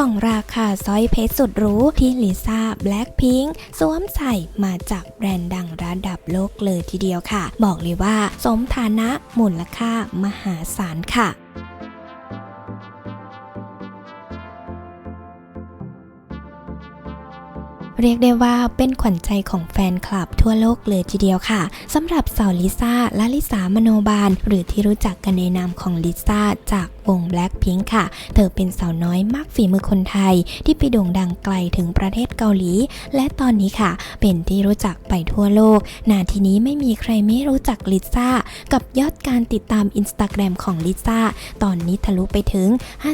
ส่องราคาสร้อยเพชรสุดหรูที่ลิซ่าแบล็คพิงค์สวมใส่มาจากแบรนด์ดังระดับโลกเลยทีเดียวค่ะ บอกเลยว่า สมฐานะมูลค่ามหาศาลค่ะ เรียกได้ว่าเป็นขวัญใจของแฟนคลับทั่วโลกเลยทีเดียวค่ะสำหรับสาวลิซ่าและลิสามโนบาล หรือที่รู้จักกันในนามของลิซ่าจากวง Blackpink ค่ะ เธอเป็นสาวน้อยมากฝีมือคนไทย ที่ไปโด่งดังไกลถึงประเทศเกาหลี และตอนนี้ค่ะ เป็นที่รู้จักไปทั่วโลก นาทีนี้ไม่มีใครไม่รู้จักลิซ่า กับยอดการติดตามอินสตาแกรมของลิซ่า ตอนนี้ทะลุไปถึง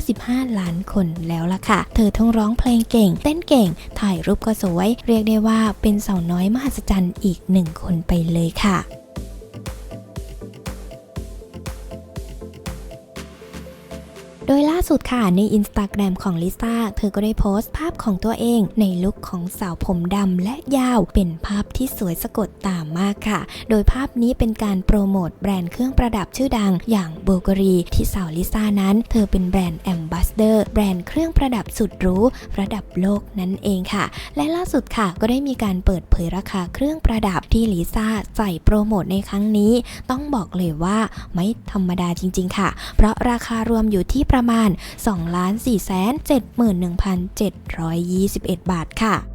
55 ล้านคนแล้วล่ะค่ะ เธอทั้งร้องเพลงเก่ง เต้นเก่ง ถ่ายรูปก็สวยเรียกได้ว่าเป็นสาวน้อยมหัศจรรย์อีกหนึ่งคนไปเลยค่ะ โดยล่าสุดค่ะในอินสตาแกรมของลิซ่าเธอก็ได้โพสต์ภาพของตัวเอง ในลุคของสาวผมดำและยาวเป็นภาพที่สวยสะกดตามมากค่ะ โดยภาพนี้เป็นการโปรโมทแบรนด์เครื่องประดับชื่อดัง อย่างโบกรีที่สาวลิซ่านั้น เธอเป็นแบรนด์แอมบาสเดอร์แบรนด์เครื่องประดับสุดหรูระดับโลกนั่นเองค่ะ และล่าสุดค่ะก็ได้มีการเปิดเผยราคาเครื่องประดับที่ลิซ่าใส่โปรโมทในครั้งนี้ ต้องบอกเลยว่าไม่ธรรมดาจริง ๆ ค่ะ เพราะราคารวมอยู่ที่ประมาณ 2 4 7 1 7 2 1 บาทค่ะ